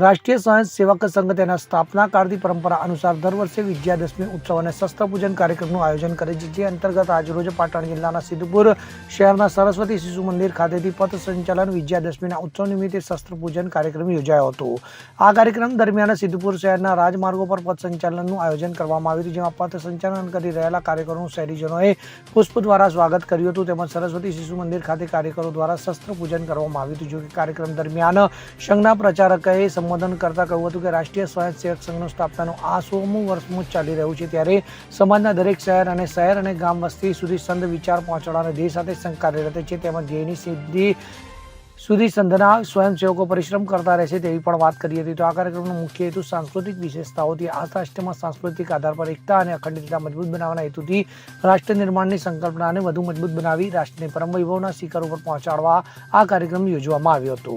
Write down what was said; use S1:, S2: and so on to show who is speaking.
S1: રાષ્ટ્રીય સ્વયં સેવક સંઘ તેના સ્થાપના કાળથી પરંપરા અનુસાર દર વર્ષે વિજયાદશમી ઉત્સવ અને શસ્ત્ર પૂજન કાર્યક્રમનું આયોજન કરે છે, જે અંતર્ગત આજરોજ પાટણ જિલ્લાના સિદ્ધપુર શહેરના સરસ્વતી શિશુ મંદિર ખાતેથી પથ સંચાલન વિજયાદશમીના ઉત્સવ નિમિત્તે શસ્ત્ર પૂજન કાર્યક્રમ યોજાયો હતો. આ કાર્યક્રમ દરમિયાન સિદ્ધપુર શહેરના રાજમાર્ગો પર પથ સંચાલનનું આયોજન કરવામાં આવ્યું હતું, જેમાં પથ સંચાલન કરી રહેલા કાર્યકરોનું શહેરીજનોએ પુષ્પ દ્વારા સ્વાગત કર્યું હતું, તેમજ સરસ્વતી શિશુ મંદિર ખાતે કાર્યકરો દ્વારા શસ્ત્ર પૂજન કરવામાં આવ્યું હતું જોકે કાર્યક્રમ દરમિયાન સંઘના પ્રચારકોએ સંબોધન કરતાં કહ્યું હતું કે રાષ્ટ્રીય સ્વયંસેવક સંઘનો સ્થાપનાનું આ સોમું જ ચાલી રહ્યું છે ત્યારે સમાજના દરેક શહેર અને શહેર અને ગામ વસ્તી સુધી સંત વિચાર પહોંચાડવાના ધ્યેય સાથે સંઘ કાર્યરત છે તેમજ ધ્યેયની સિદ્ધિ સુધી સંઘના સ્વયંસેવકો પરિશ્રમ કરતા રહેશે તેવી પણ વાત કરી હતી. તો આ કાર્યક્રમનો મુખ્ય હેતુ સાંસ્કૃતિક વિશેષતાઓથી આ રાષ્ટ્રમાં સાંસ્કૃતિક આધાર પર એકતા અને અખંડિતતા મજબૂત બનાવવાના હેતુથી રાષ્ટ્ર નિર્માણની સંકલ્પનાને વધુ મજબૂત બનાવી રાષ્ટ્રને પરમ વૈભવના શિખર ઉપર પહોંચાડવા આ કાર્યક્રમ યોજવામાં આવ્યો હતો.